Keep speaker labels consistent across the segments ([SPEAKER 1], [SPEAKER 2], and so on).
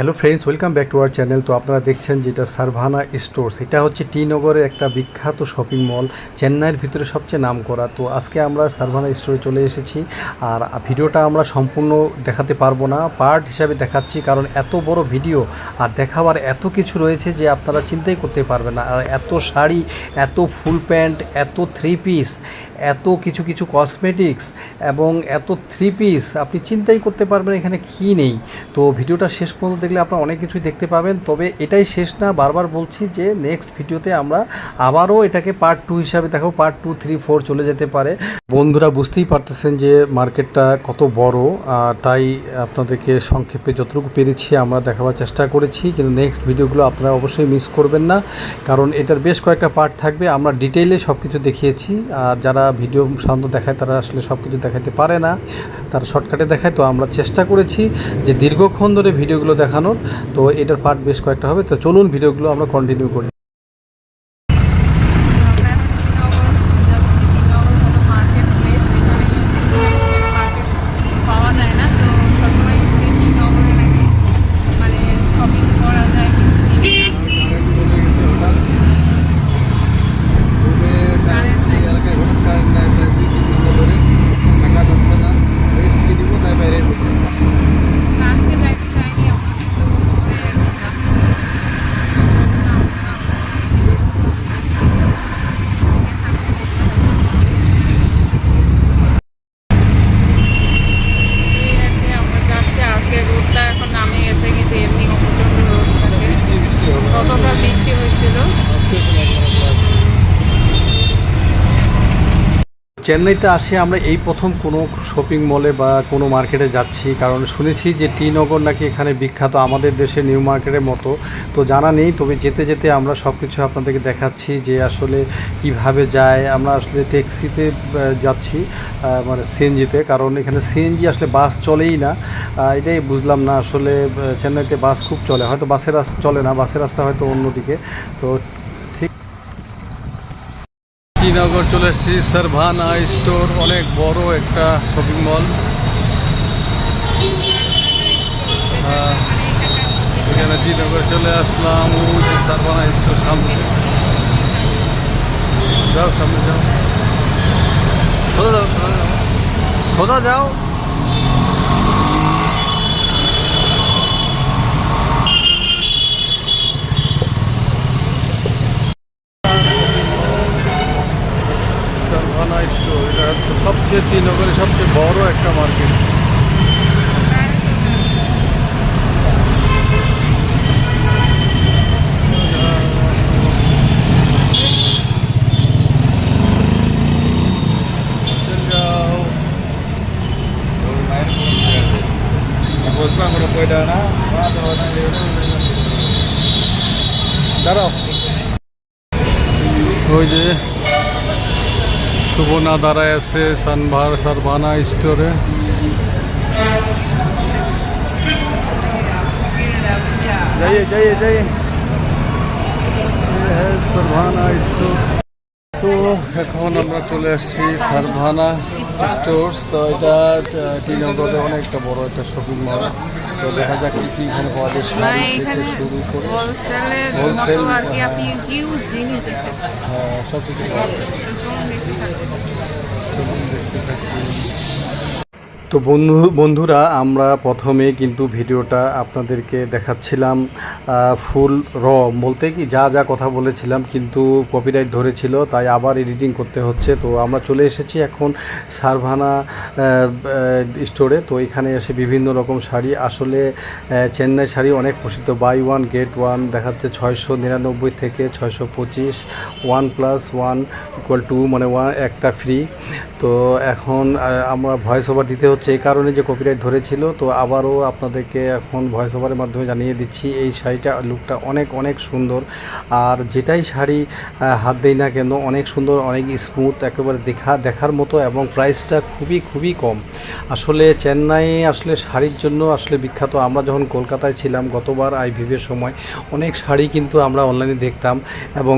[SPEAKER 1] Hello friends welcome back to our channel তো আপনারা দেখছেন যেটা সারভানা স্টোর্স এটা হচ্ছে টি নগরের একটা বিখ্যাত শপিং মল চেন্নাইয়ের ভিতরে সবচেয়ে নাম করা তো আজকে আমরা সারভানা স্টোরে চলে এসেছি আর ভিডিওটা আমরা সম্পূর্ণ দেখাতে পারব না পার্ট হিসাবে দেখাচ্ছি কারণ এত বড় ভিডিও আর দেখাবার এত কিছু রয়েছে যে আপনারা চিন্তাই করতে পারবেন না। আর এত শাড়ি, এত ফুল প্যান্ট এত থ্রি পিস এত কিছু কিছু কসমেটিক্স এবং এত থ্রি পিস আপনি চিন্তাই করতে পারবেন এখানে কী নেই। তো ভিডিওটা শেষ পর্যন্ত দেখলে আপনারা অনেক কিছুই দেখতে পাবেন। তবে এটাই শেষ না, বারবার বলছি যে নেক্সট ভিডিওতে আমরা আবারও এটাকে পার্ট টু হিসাবে দেখো পার্ট টু থ্রি ফোর চলে যেতে পারে। বন্ধুরা বুঝতেই পারতেছেন যে মার্কেটটা কত বড় তাই আপনাদেরকে সংক্ষেপে যতটুকু পেরেছি আমরা দেখাবার চেষ্টা করেছি। কিন্তু নেক্সট ভিডিওগুলো আপনারা অবশ্যই মিস করবেন না, কারণ এটার বেশ কয়েকটা পার্ট থাকবে। আমরা ডিটেইলে সব কিছু দেখিয়েছি, আর যারা ভিডিও সাধারণত দেখায়, তারা আসলে সব কিছু দেখাতে পারে না। তারা শর্টকাটে দেখায়, তো আমরা চেষ্টা করেছি যে দীর্ঘক্ষণ ধরে ভিডিওগুলো দেখানোর। তো এটার পার্ট বেশ কয়েকটা হবে। তো চলুন ভিডিওগুলো আমরা কন্টিনিউ করি
[SPEAKER 2] আমরা এখন টিনগর যাচ্ছি টিনগর হলো মার্কেট প্লেস এখানে কিন্তু এখানে মার্কেট পাওয়া যায় না তো সবসময় শুনি টিনগরে নাকি মানে শপিং করা যায় কারেন্ট নাই আজকে যাইতে চাইনি আমরা কিন্তু ঘুরে যাচ্ছি এই আর কি আমরা যাচ্ছি আজকে রোদটা এখন নামে গেছে কিন্তু এমনি প্রচণ্ড রোদ থাকে গতকাল বৃষ্টি হয়েছিল
[SPEAKER 1] চেন্নাইতে আসে আমরা এই প্রথম কোনো শপিং মলে বা কোনো মার্কেটে যাচ্ছি, কারণ শুনেছি যে টি নগর নাকি এখানে বিখ্যাত আমাদের দেশে নিউ মার্কেটের মতো। তো জানা নেই, তবে যেতে যেতে আমরা সব কিছু আপনাদেরকে দেখাচ্ছি যে আসলে কীভাবে যায়। আমরা আসলে ট্যাক্সিতে যাচ্ছি মানে সিএনজিতে কারণ এখানে সিএনজি আসলে বাস চলেই না। এটাই বুঝলাম না আসলে চেন্নাইতে বাস খুব চলে। হয়তো বাসের রাস্তা চলে না বাসের রাস্তা হয়তো অন্যদিকে। তো শ্রীনগর চলে এসেছি সারভানা স্টোর অনেক বড় একটা শপিং মল এখানে শ্রীনগর চলে আসলাম, ও যে স্টোর সামনে। যাও সামনে যাও। সোজা যাও যাও। সবচেয়ে শ্রীনগরের সবচেয়ে বড় একটা মার্কেট দাঁড়াও ওই যে সুবনা দাঁড়ায় আছে সানভার সারভানা স্টোরে যাইয়ে যাইয়ে যাইয়ে। সারভানা স্টোর তো এখন আমরা চলে আসছি সারভানা স্টোর্স। তো এটা টিনগরে অনেকটা বড় একটা শপিং মল তো দেখা যাক কি কি এখানে পাওয়া যায় শাড়ি থেকে শুরু করে। হ্যাঁ।
[SPEAKER 2] পাবেন
[SPEAKER 1] হ্যাঁ, সব কিছু পাওয়া যায়।
[SPEAKER 2] একদম দেখতে
[SPEAKER 1] তো বন্ধু, বন্ধুরা, আমরা প্রথমে কিন্তু ভিডিওটা আপনাদেরকে দেখাচ্ছিলাম ফুল র, বলতে কি যা যা কথা বলেছিলাম কিন্তু কপিরাইট ধরেছিল, তাই আবার এডিটিং করতে হচ্ছে। তো আমরা চলে এসেছি এখন সারভানা স্টোরে তো এখানে এসে বিভিন্ন রকম শাড়ি, আসলে চেন্নাই শাড়ি অনেক প্রসিদ্ধ। বাই ওয়ান গেট ওয়ান দেখাচ্ছে ছয়শো নিরানব্বই থেকে ছয়শো পঁচিশ। One plus one equal two মানে ওয়ান একটা ফ্রি তো এখন আমরা ভয়েস ওভার দিতে হচ্ছে। এই কারণে যে কপিরাইট ধরেছিল, তো আবারও আপনাদেরকে এখন ভয়েস ওভারের মাধ্যমে জানিয়ে দিচ্ছি, এই শাড়িটা লুকটা অনেক অনেক সুন্দর। আর যেটাই শাড়ি হাত দেই না কেন, অনেক সুন্দর, অনেক স্মুথ একেবারে দেখা, দেখার মতো এবং প্রাইসটা খুবই খুবই কম। আসলে চেন্নাইয়ে আসলে শাড়ির জন্য আসলে বিখ্যাত। আমরা যখন কলকাতায় ছিলাম, গতবার আই আইভিভের সময়, অনেক শাড়ি কিন্তু আমরা অনলাইনে দেখতাম এবং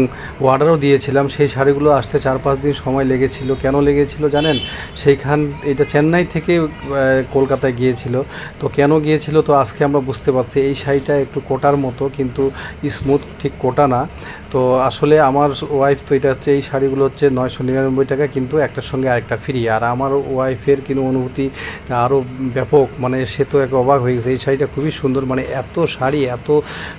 [SPEAKER 1] অর্ডারও দিয়েছিলাম। সেই শাড়িগুলো আসতে চার পাঁচ দিন সময় লেগেছিল। কেন লেগেছিল জানেন? সেইখান, এটা চেন্নাই থেকে কলকাতায় গিয়েছিল। তো কেন গিয়েছিল তো আজকে আমরা বুঝতে পারছি, এই শাড়িটা একটু কোটার মতো, কিন্তু স্মুথ ঠিক কোটা না। তো আসলে আমার ওয়াইফ তো এটা হচ্ছে, এই শাড়িগুলো হচ্ছে নয়শো নিরানব্বই টাকা, কিন্তু একটার সঙ্গে আরেকটা ফ্রি আর আমার ওয়াইফের কিন্তু অনুভূতি আরও ব্যাপক? মানে সে তো এক অবাক হয়ে গেছে, এই শাড়িটা খুবই সুন্দর মানে এত শাড়ি, এত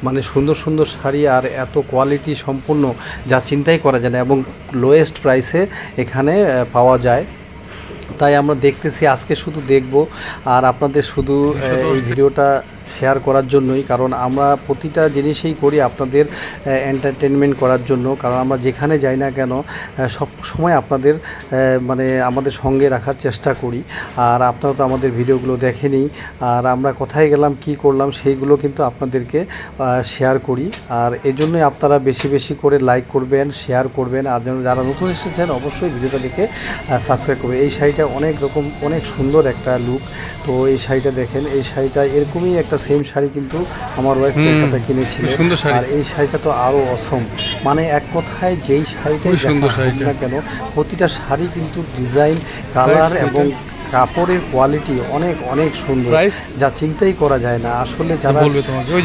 [SPEAKER 1] মানে সুন্দর সুন্দর শাড়ি, আর এত কোয়ালিটি সম্পূর্ণ, যা চিন্তাই করা যায় না। এবং লোয়েস্ট প্রাইসে এখানে পাওয়া যায়। তাই আমরা দেখতেছি আজকে শুধু দেখব। আর আপনাদের শুধু এই ভিডিওটা শেয়ার করার জন্যই, কারণ আমরা প্রতিটা জিনিসেই করি আপনাদের এন্টারটেনমেন্ট করার জন্য। কারণ আমরা যেখানে যাই না কেন সব সময় আপনাদের মানে আমাদের সঙ্গে রাখার চেষ্টা করি। আর আপনারা তো আমাদের ভিডিওগুলো দেখেনি, আর আমরা কোথায় গেলাম, কি করলাম, সেইগুলো কিন্তু আপনাদেরকে শেয়ার করি। আর এজন্যই আপনারা বেশি বেশি করে লাইক করবেন শেয়ার করবেন। আর যারা নতুন এসেছেন, অবশ্যই ভিডিওটা দেখে সাবস্ক্রাইব করবেন। এই শাড়িটা অনেক রকম, অনেক সুন্দর একটা লুক তো এই শাড়িটা দেখেন, এই শাড়িটা এরকমই একটা সেম শাড়ি কিন্তু আমার ওয়াইফ কলকাতা কিনেছিল। আর এই শাড়িটা তো আরও অসম মানে এক কথায় যেই শাড়িটাই
[SPEAKER 3] সুন্দর
[SPEAKER 1] দেখা। না কেন প্রতিটা শাড়ি কিন্তু ডিজাইন কালার এবং কাপড়ের কোয়ালিটি অনেক অনেক সুন্দর। যা চিন্তাই করা যায় না। আসলে যারা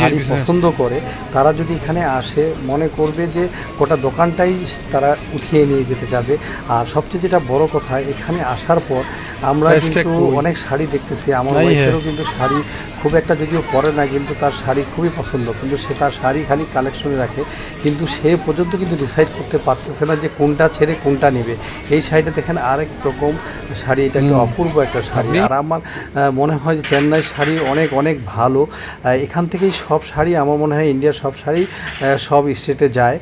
[SPEAKER 1] শাড়ি পছন্দ করে তারা যদি এখানে আসে মনে করবে যে গোটা দোকানটাই তারা উঠিয়ে নিয়ে যেতে যাবে আর সবচেয়ে যেটা বড় কথা এখানে আসার পর আমরা কিন্তু অনেক শাড়ি দেখতেছি। আমার ওয়াইফেরও
[SPEAKER 3] হ্যাঁ।
[SPEAKER 1] কিন্তু শাড়ি খুব একটা যদিও পরে না কিন্তু তার শাড়ি খুবই পছন্দ। কিন্তু সে তার শাড়ি খালি কালেকশনে রাখে। কিন্তু সে পর্যন্ত কিন্তু ডিসাইড করতে পারতেছে না যে কোনটা ছেড়ে কোনটা নেবে। এই শাড়িটা দেখেন আরেক রকম শাড়ি এটা একটা অপূর্ব একটা শাড়ি। আর আমার মনে হয় যে চেন্নাই শাড়ি অনেক অনেক ভালো। এখান থেকেই সব শাড়ি আমার মনে হয় ইন্ডিয়ার সব শাড়ি সব স্টেটে যায়।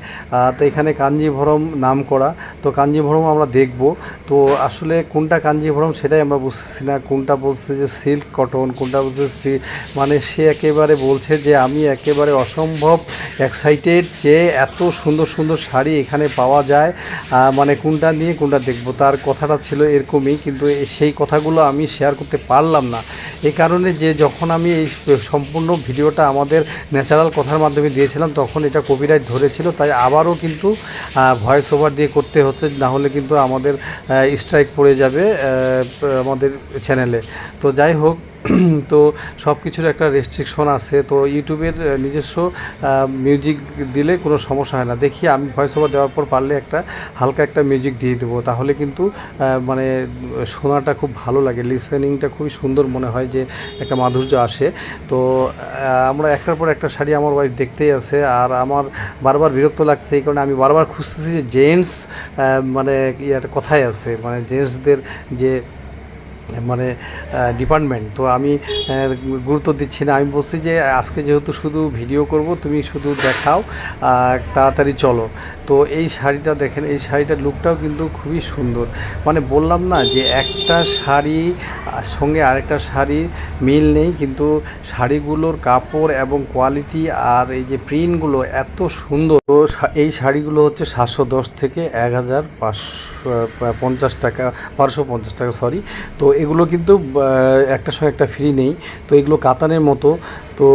[SPEAKER 1] তো এখানে কাঞ্জিভরম নাম করা। তো কাঞ্জিভরম আমরা দেখব। তো আসলে কোনটা কাঞ্জিভরম সেটাই আমরা বুঝতেছি না। কোনটা বলছে যে সিল্ক কটন কোনটা বলছে সি- মানে সে একেবারে বলছে যে আমি একেবারে অসম্ভব এক্সাইটেড যে এত সুন্দর সুন্দর শাড়ি এখানে পাওয়া যায়। মানে কোনটা নিয়ে কোনটা দেখব? তার কথাটা ছিল এরকমই, কিন্তু সেই কথাগুলো আমি শেয়ার করতে পারলাম না। এ কারণে যে যখন আমি এই সম্পূর্ণ ভিডিওটা আমাদের ন্যাচারাল কথার মাধ্যমে দিয়েছিলাম, তখন এটা কপিরাইট ধরেছিল। তাই আবারও কিন্তু ভয়েস ওভার দিয়ে করতে হচ্ছে, না হলে কিন্তু আমাদের স্ট্রাইক পড়ে যাবে আমাদের চ্যানেলে তো যাই হোক তো সব কিছুর একটা রেস্ট্রিকশন আছে। তো ইউটিউবের নিজস্ব মিউজিক দিলে কোনো সমস্যা হয় না। দেখি আমি ভয়েস ওভার দেওয়ার পর পারলে একটা, হালকা একটা মিউজিক দিয়ে দেবো। তাহলে কিন্তু মানে শোনাটা খুব ভালো লাগে। লিসেনিংটা খুবই সুন্দর মনে হয় যে একটা মাধুর্য আসে। তো আমরা একটার পর একটা শাড়ি আমার ওয়াইফ দেখতেই আছে। আর আমার বারবার বিরক্ত লাগছে, এই কারণে আমি বারবার খুঁজতেছি যে জেন্টস মানে ইয়াটা কথায় আছে? মানে জেন্টসদের যে মানে ডিপার্টমেন্ট তো আমি গুরুত্ব দিচ্ছি না। আমি বলছি যে, আজকে যেহেতু শুধু ভিডিও করব, তুমি শুধু দেখাও তাড়াতাড়ি চলো। তো এই শাড়িটা দেখেন এই শাড়িটার লুকটাও কিন্তু খুবই সুন্দর। মানে বললাম না যে একটা শাড়ি সঙ্গে আরেকটা শাড়ি মিল নেই কিন্তু শাড়িগুলোর কাপড় এবং কোয়ালিটি আর এই যে প্রিন্টগুলো এত সুন্দর। তো এই শাড়িগুলো হচ্ছে সাতশো দশ থেকে এক হাজার পাঁচশো পঞ্চাশ টাকা বারোশো পঞ্চাশ টাকা সরি তো এগুলো কিন্তু আহ, একটার সঙ্গে একটা ফ্রি নেই। তো এগুলো কাতানের মতো। তো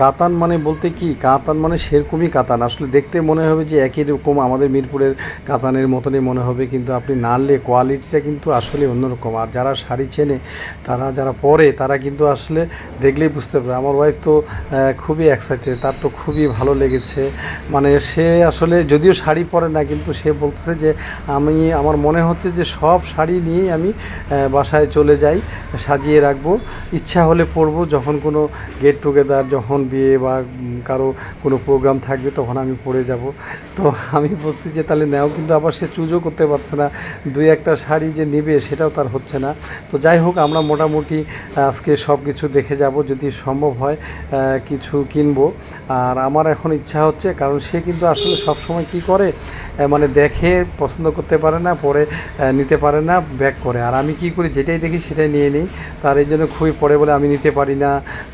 [SPEAKER 1] কাতান মানে বলতে কি? কাতান মানে সেরকমই কাতান। আসলে দেখতে মনে হবে যে একই রকম আমাদের মিরপুরের কাতানের মতনই মনে হবে, কিন্তু আপনি নাড়লে কোয়ালিটিটা কিন্তু আসলে অন্যরকম। আর যারা শাড়ি চেনে, তারা যারা পরে, তারা কিন্তু আসলে দেখলেই বুঝতে পারে আমার ওয়াইফ তো খুবই এক্সাইটেড তার তো খুবই ভালো লেগেছে। মানে সে আসলে যদিও শাড়ি পরে না, কিন্তু সে বলতেছে যে আমি, আমার মনে হচ্ছে যে সব শাড়ি নিয়েই আমি বাসায় চলে যাই, সাজিয়ে রাখব। ইচ্ছা হলে পরবো, যখন কোনো গেট টুগেদার যখন বিয়ে বা কারও কোনো প্রোগ্রাম থাকবে তখন আমি পড়ে যাব। তো আমি বলছি যে তাহলে নেও, কিন্তু আবার সে চুজও করতে পারছে না। দুই একটা শাড়ি যে নেবে সেটাও তার হচ্ছে না। তো যাই হোক, আমরা মোটামুটি আজকে সব কিছু দেখে যাব, যদি সম্ভব হয় কিছু কিনবো। আর আমার এখন ইচ্ছা হচ্ছে, কারণ সে কিন্তু আসলে সব সময় কি করে মানে দেখে, পছন্দ করতে পারে না, পরে নিতে পারে না, ব্যাক করে। আর আমি কি করি, যেটাই দেখি সেটাই নিয়ে নিই। তার এই জন্য খুবই পরে বলে আমি নিতে পারি না।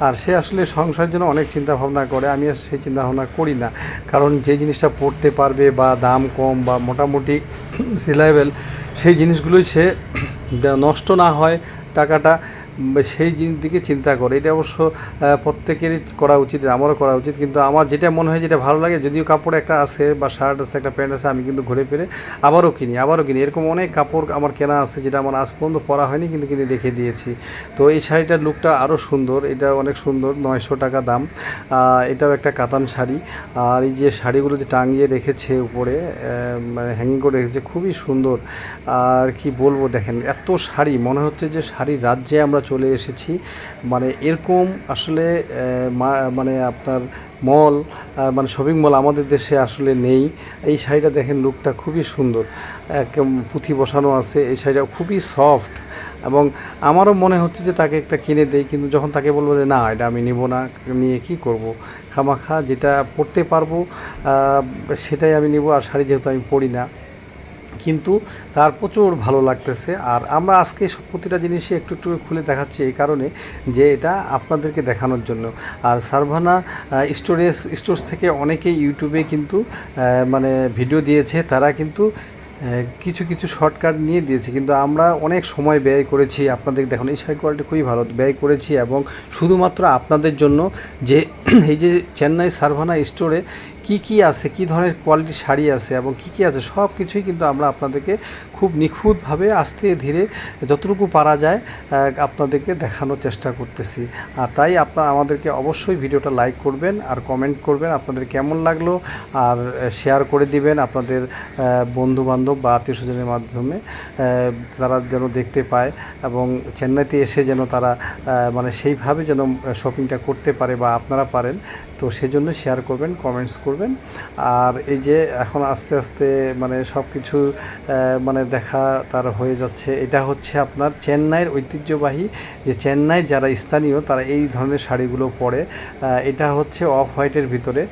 [SPEAKER 1] আর সে আসলে সংসারের জন্য অনেক চিন্তা ভাবনা করে, আমি আর সেই চিন্তা ভাবনা করি না। কারণ যে জিনিসটা পড়তে পারবে বা দাম কম বা মোটামুটি রিলায়েবল সেই জিনিসগুলোই সে নষ্ট না হয় টাকাটা সেই দিকে চিন্তা করে। এটা অবশ্য প্রত্যেকেরই করা উচিত, আমারও করা উচিত। কিন্তু আমার যেটা মনে হয় যেটা ভালো লাগে, যদিও কাপড় একটা আছে বা শার্ট আছে, একটা প্যান্ট আছে, আমি কিন্তু ঘুরে ফিরে আবারও কিনি আবারও কিনি। এরকম অনেক কাপড় আমার কেনা আছে, যেটা আমার আজ পর্যন্ত পরা হয়নি, কিন্তু কিনে রেখে দিয়েছি। তো এই শাড়িটার লুকটা আরও সুন্দর, এটা অনেক সুন্দর, নয়শো টাকা দাম। এটাও একটা কাতান শাড়ি। আর এই যে শাড়িগুলো যে টাঙিয়ে রেখেছে উপরে মানে হ্যাঙ্গিং করে রেখেছে, খুবই সুন্দর। আর কি বলব, দেখেন, এত শাড়ি, মনে হচ্ছে যে শাড়ির রাজ্যে আমরা চলে এসেছি। মানে এরকম আসলে মানে আপনার মল মানে শপিং মল আমাদের দেশে আসলে নেই। এই শাড়িটা দেখেন লুকটা খুবই সুন্দর। একদম পুঁথি বসানো আছে। এই শাড়িটা খুবই সফট এবং আমারও মনে হচ্ছে যে তাকে একটা কিনে দেই, কিন্তু যখন তাকে বলব যে না, এটা আমি নেব না, নিয়ে কি করব? খামাখা যেটা পরতে পারব সেটাই আমি নেব। আর শাড়ি যেহেতু আমি পরি না কিন্তু তার প্রচুর ভালো লাগতেছে। আর আমরা আজকে প্রতিটা জিনিসই একটু একটু খুলে দেখাচ্ছি এই কারণে যে এটা আপনাদেরকে দেখানোর জন্য। আর সারভানা স্টোরেজ, স্টোর্স থেকে অনেকেই ইউটিউবে কিন্তু মানে ভিডিও দিয়েছে। তারা কিন্তু কিছু কিছু শর্টকাট নিয়ে দিয়েছে। কিন্তু আমরা অনেক সময় ব্যয় করেছি আপনাদের দেখুন, এই শাড়ি কোয়ালিটি খুবই ভালো ব্যয় করেছি এবং শুধুমাত্র আপনাদের জন্য যে, এই যে চেন্নাই সারভানা স্টোরে কি কি আছে, কি ধরনের কোয়ালিটির শাড়ি আছে এবং কি কি আছে সব কিছুই কিন্তু আমরা আপনাদেরকে খুব নিখুঁতভাবে আস্তে ধীরে যতটুকু পারা যায় আপনাদেরকে দেখানোর চেষ্টা করতেছি। আর তাই আপনারা আমাদেরকে অবশ্যই ভিডিওটা লাইক করবেন আর কমেন্ট করবেন আপনাদের কেমন লাগল। আর শেয়ার করে দিবেন আপনাদের বন্ধু বান্ধব বা আত্মীয় স্বজনের মাধ্যমে তারা যেন দেখতে পায় এবং চেন্নাইতে এসে যেন তারা মানে সেইভাবে যেন শপিংটা করতে পারে বা আপনারা পারেন। তো সেজন্য শেয়ার করবেন, কমেন্টস করবেন। আর এই যে এখন আস্তে আস্তে মানে সব কিছু মানে দেখা তার হয়ে যাচ্ছে। এটা হচ্ছে আপনার চেন্নাইয়ের ঐতিহ্যবাহী যে চেন্নাই যারা স্থানীয়, তারা এই ধরনের শাড়িগুলো পরে। এটা হচ্ছে অফ হোয়াইটের ভিতরে।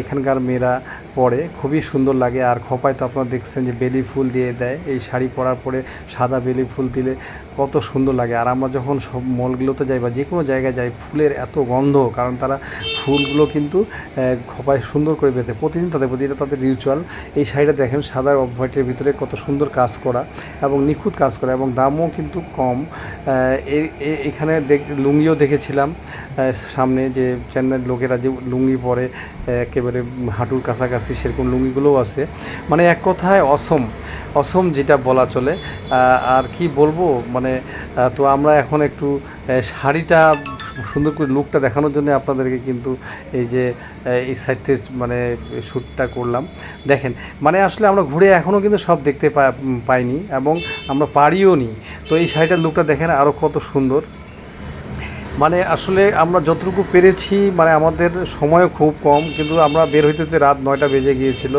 [SPEAKER 1] এখানকার মেয়েরা পরে। খুবই সুন্দর লাগে। আর খোপায় তো আপনারা দেখছেন যে বেলি ফুল দিয়ে দেয়। এই শাড়ি পরার পরে সাদা বেলি ফুল দিলে কত সুন্দর লাগে। আর আমরা যখন সব মলগুলোতে যাই বা যে কোনো জায়গায় যাই, ফুলের এত গন্ধ, কারণ তারা ফুলগুলো কিন্তু খোপায় সুন্দর করে বেঁধে। প্রতিদিন তাদের প্রতি তাদের রিচুয়াল এই শাড়িটা দেখেন সাদা অফ হোয়াইটের ভিতরে কত সুন্দর কাজ করা এবং নিখুঁত কাজ করা এবং দামও কিন্তু কম। এখানে লুঙ্গিও দেখেছিলাম সামনে যে চেন্নাইয়ের লোকেরা যে লুঙ্গি পরে একেবারে হাঁটুর কাছাকাছি সেরকম লুঙ্গিগুলোও আছে। মানে এক কথায় অসম অসম যেটা বলা চলে। আর কি বলব? মানে তো আমরা এখন একটু শাড়িটা সুন্দর করে লুকটা দেখানোর জন্য আপনাদেরকে কিন্তু এই যে এই সাইড থেকে মানে শ্যুটটা করলাম। দেখেন মানে আসলে আমরা ঘুরে এখনও কিন্তু সব দেখতে পাইনি এবং আমরা পারিও নি। তো এই শাড়িটার লুকটা দেখেন আরও কত সুন্দর। মানে আসলে আমরা যতটুকু পেরেছি মানে আমাদের সময় খুব কম, কিন্তু আমরা বের হইতে রাত নয়টা বেজে গিয়েছিল।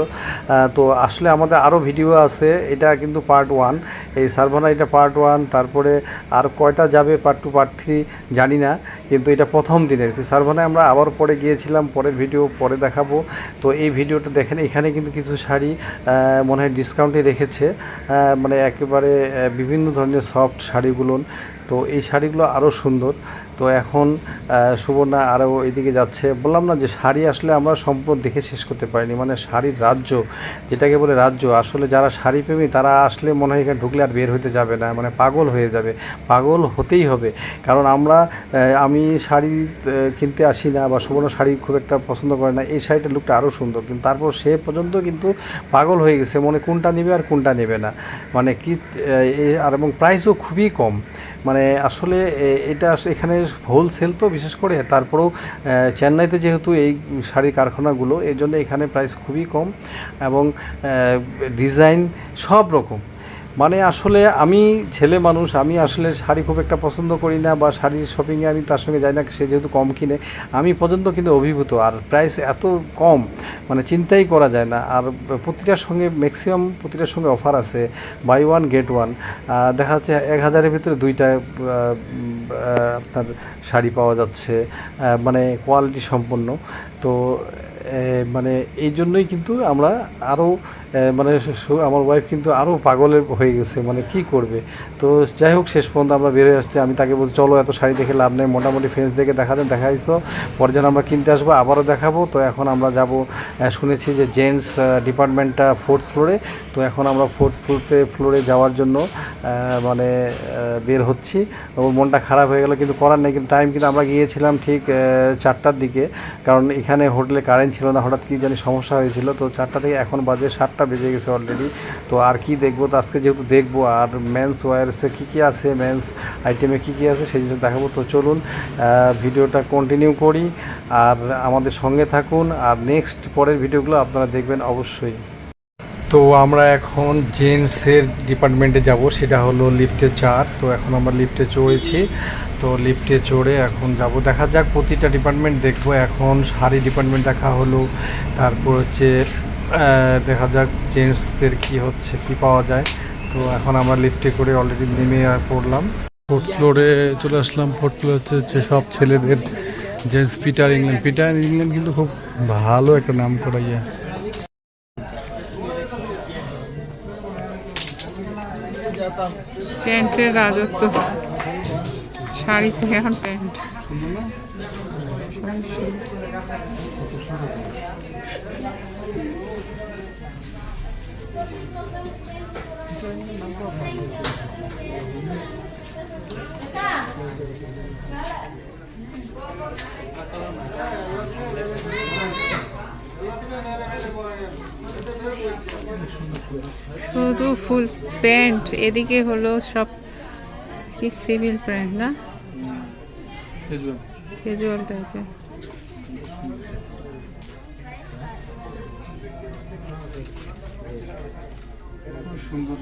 [SPEAKER 1] তো আসলে আমাদের আরও ভিডিও আছে, এটা কিন্তু পার্ট ওয়ান এই সার্ভানা, এটা পার্ট ওয়ান তারপরে আর কয়টা যাবে পার্ট টু পার্ট থ্রি জানি না, কিন্তু এটা প্রথম দিনের। সার্ভানায় আমরা আবার পরে গিয়েছিলাম, পরের ভিডিও পরে দেখাবো। তো এই ভিডিওটা দেখেন, এখানে কিন্তু কিছু শাড়ি মনে হয় ডিসকাউন্টে রেখেছে। মানে একেবারে বিভিন্ন ধরনের সফট শাড়িগুলো। তো এই শাড়িগুলো আরও সুন্দর। তো এখন সুবর্ণা আরও এদিকে যাচ্ছে। বললাম না যে শাড়ি আসলে আমরা সম্পদ দেখে শেষ করতে পারিনি মানে শাড়ির রাজ্য, যেটাকে বলে রাজ্য, আসলে যারা শাড়ি প্রেমী, তারা আসলে মনে হয় এখানে ঢুকলে আর বের হতে যাবে না মানে পাগল হয়ে যাবে। পাগল হতেই হবে। কারণ আমরা আমি শাড়ি কিনতে আসি না বা সুবর্ণ শাড়ি খুব একটা পছন্দ করে না, এই শাড়িটার লুকটা আরও সুন্দর। কিন্তু তারপর সে পর্যন্ত কিন্তু পাগল হয়ে গেছে, মনে কোনটা নেবে আর কোনটা নেবে না। মানে কি আর এবং প্রাইসও খুবই কম। মানে আসলে এটা এখানে হোলসেল তো বিশেষ করে, তারপরেও চেন্নাইতে যেহেতু এই শাড়ির কারখানাগুলো, এর জন্য এখানে প্রাইস খুবই কম এবং ডিজাইন সব রকম। মানে আসলে আমি ছেলে মানুষ, আমি আসলে শাড়ি খুব একটা পছন্দ করি না বা শাড়ির শপিংয়ে আমি তার সঙ্গে যাই না, সে যেহেতু কম কিনে, আমি পর্যন্ত কিন্তু অভিভূত। আর প্রাইস এত কম মানে চিন্তাই করা যায় না। আর প্রতিটার সঙ্গে ম্যাক্সিমাম প্রতিটার সঙ্গে অফার আছে বাই ওয়ান গেট ওয়ান দেখা যাচ্ছে এক হাজারের ভিতরে দুইটা আপনার শাড়ি পাওয়া যাচ্ছে মানে কোয়ালিটি সম্পন্ন। তো মানে এই জন্যই কিন্তু আমরা আরও মানে আমার ওয়াইফ কিন্তু আরও পাগলের হয়ে গেছে মানে কি করবে? তো যাই হোক, শেষ পর্যন্ত আমরা বেরোয় আসছি। আমি তাকে বলছি, চলো, এত শাড়ি দেখে লাভ নেই। মোটামুটি ফ্রেন্ডস দেখে দেখা দেন দেখাইছো পরে আমরা কিনতে আসব, আবারও দেখাবো। তো এখন আমরা যাব শুনেছি যে জেন্টস ডিপার্টমেন্টটা ফোর্থ ফ্লোরে তো এখন আমরা ফোর্থ ফ্লোরতে ফ্লোরে যাওয়ার জন্য মানে বের হচ্ছি। ওর মনটা খারাপ হয়ে গেল, কিন্তু করার নেই, কিন্তু টাইম কিন্তু আমরা গিয়েছিলাম ঠিক চারটার দিকে। কারণ এখানে হোটেলে কারেন্ট ছিল না, হঠাৎ কি জানি সমস্যা হয়েছিল। তো চারটা থেকে এখন বাজে সাতটা বেজে গেছে অলরেডি তো আর কি দেখব? তো আজকে যেহেতু দেখব, আর মেন্স ওয়ার্সে কী কী আছে? মেন্স আইটেমে কী কী আছে? সেই জিনিস দেখাবো। তো চলুন ভিডিওটা কন্টিনিউ করি। আর আমাদের সঙ্গে থাকুন। আর নেক্সট পরের ভিডিওগুলো আপনারা দেখবেন অবশ্যই। তো আমরা এখন জেন্টসের ডিপার্টমেন্টে যাব, সেটা হলো লিফটে চার। তো এখন আমরা লিফটে চড়েছি। তো লিফটে চড়ে এখন যাব। দেখা যাক প্রতিটা ডিপার্টমেন্ট দেখব। এখন শাড়ি ডিপার্টমেন্ট দেখা হলো। তারপর হচ্ছে দেখা যাক জেন্টসদের কি হচ্ছে, কি পাওয়া যায়। তো এখন আমরা লিফটে করে অলরেডি নেমে পড়লাম। ফোর্থ ফ্লোরে চলে আসলাম। ফোর্থ ফ্লোর হচ্ছে হচ্ছে সব ছেলেদের gents Peter England. Peter England কিন্তু খুব ভালো একটা নাম করা ইয়ে
[SPEAKER 2] প্যান্টের রাজত্ব। শাড়ি থেকে এখন প্যান্ট। শুধু ফুল প্যান্ট এদিকে হলো সব কি সিভিল প্যান্ট না? ক্যাজুয়াল টাইপের
[SPEAKER 1] সুন্দর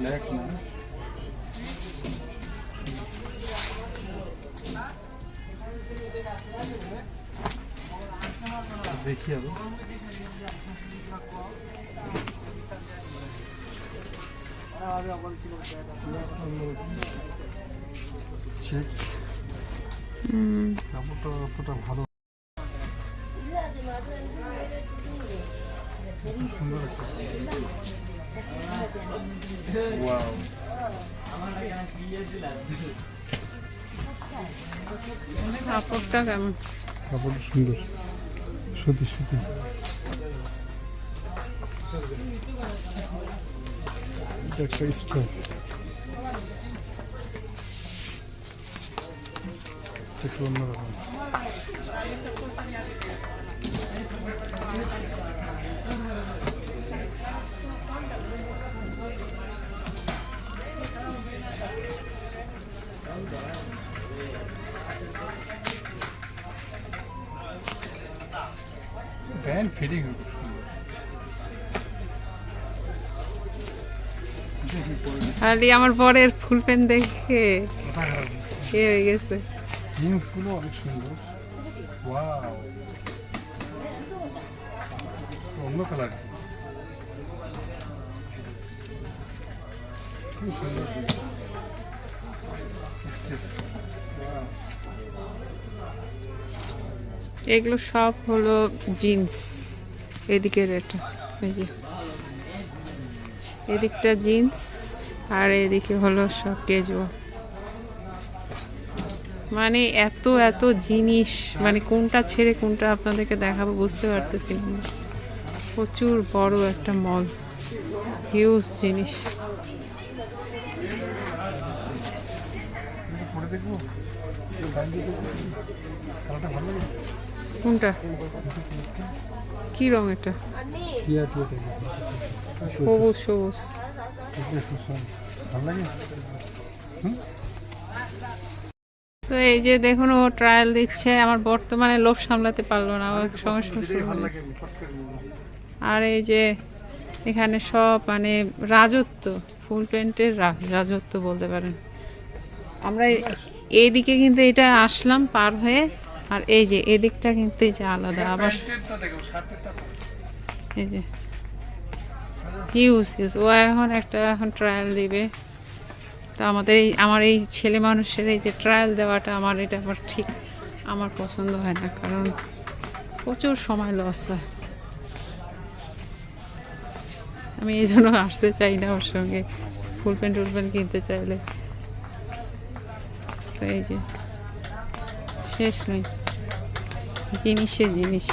[SPEAKER 1] ব্ল্যাক না দেখি আরও চেক
[SPEAKER 2] হুম
[SPEAKER 1] কাপড়টা অতটা ভালো। সুন্দর
[SPEAKER 2] কাপড়টা কেমন?
[SPEAKER 1] কাপড়টা সুন্দর। সুতি সুতি। এটা একটা একটু অন্যরকম প্যান্ট ফিটিং
[SPEAKER 2] খালি আমার পরের ফুল প্যান্ট দেখে। এ হয়ে গেছে।
[SPEAKER 1] জিন্সগুলো অনেক সুন্দর। অন্য কালার
[SPEAKER 2] এগুলো সব হলো জিন্স। এদিকের এটা এদিকটা জিন্স আর এদিকে হলো সব ক্যাজুয়াল মানে এত এত জিনিস মানে কোনটা ছেড়ে কোনটা আপনাদেরকে দেখাবো বুঝতে পারতেছি না। প্রচুর বড় একটা মল হিউজ জিনিস। কোনটা? কি রং এটা? সবুজ সবুজ।
[SPEAKER 1] ভালো লাগে?
[SPEAKER 2] তো এই যে দেখুন ও ট্রায়াল দিচ্ছে। আমার বর্তমানে লোভ সামলাতে পারল না ও এক সমস্যা। আর এই যে এখানে সব মানে রাজত্ব ফুল প্যান্টের রাজত্ব বলতে পারেন। আমরা এইদিকে কিন্তু এটা আসলাম পার হয়ে আর এই যে এদিকটা কিন্তু এই যে আলাদা। আবার এই যে ইউজ ইউজ ও এখন একটা এখন ট্রায়াল দিবে। তো আমাদের এই, আমার এই ছেলে মানুষের এই যে ট্রায়াল দেওয়াটা আমার, এটা আমার ঠিক, আমার পছন্দ হয় না, কারণ প্রচুর সময় লস হয়। আমি এই জন্য আসতে চাই না ওর সঙ্গে, ফুল প্যান্ট, টুল প্যান্ট কিনতে চাইলে। তো এই যে, শেষ নেই জিনিসের জিনিস।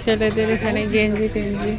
[SPEAKER 2] ছেলেদের এখানে গেঞ্জি টেঞ্জি।